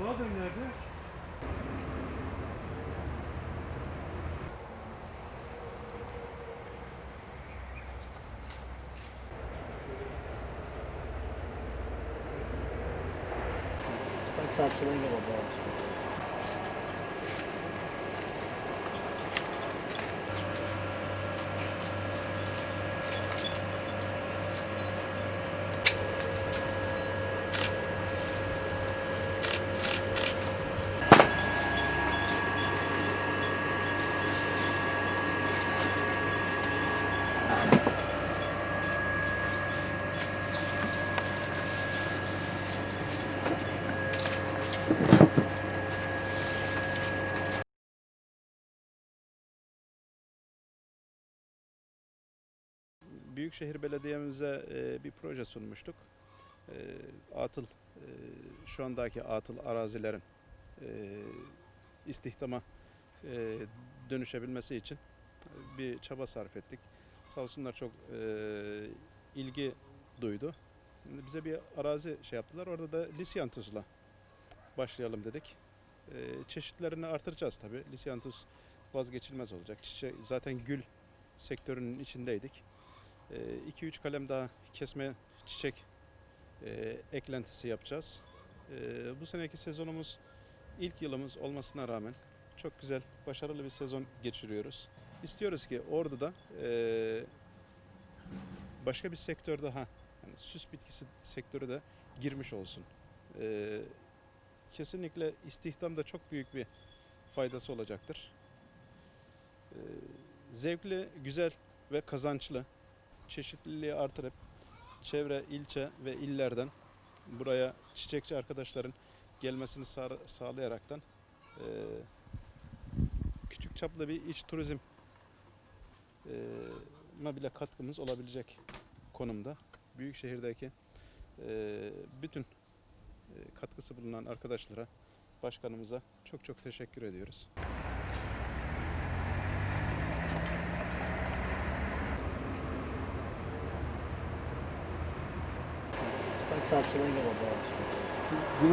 Bahadır nerede? Ben Samsun'a geldim. Büyükşehir Belediye'mize e, bir proje sunmuştuk. E, atıl, e, şu andaki atıl arazilerin e, istihdama e, dönüşebilmesi için bir çaba sarf ettik. Sağ olsunlar çok e, ilgi duydu. Bize bir arazi şey yaptılar. Orada da Lisyantus'la başlayalım dedik. E, çeşitlerini artıracağız tabii. Lisyantus vazgeçilmez olacak. Çiçek, zaten gül sektörünün içindeydik. 2-3 kalem daha kesme çiçek e, eklentisi yapacağız. E, bu seneki sezonumuz ilk yılımız olmasına rağmen çok güzel, başarılı bir sezon geçiriyoruz. İstiyoruz ki Ordu'da e, başka bir sektör daha, yani süs bitkisi sektörü de girmiş olsun. E, kesinlikle istihdamda çok büyük bir faydası olacaktır. E, zevkli, güzel ve kazançlı çeşitliliği artırıp çevre ilçe ve illerden buraya çiçekçi arkadaşların gelmesini sağ- sağlayaraktan eee, küçük çaplı bir iç turizm ma bile katkımız olabilecek konumda. Büyük şehirdeki eee, bütün katkısı bulunan arkadaşlara, başkanımıza çok çok teşekkür ediyoruz. Ben Samsun'a geldim. Bunlar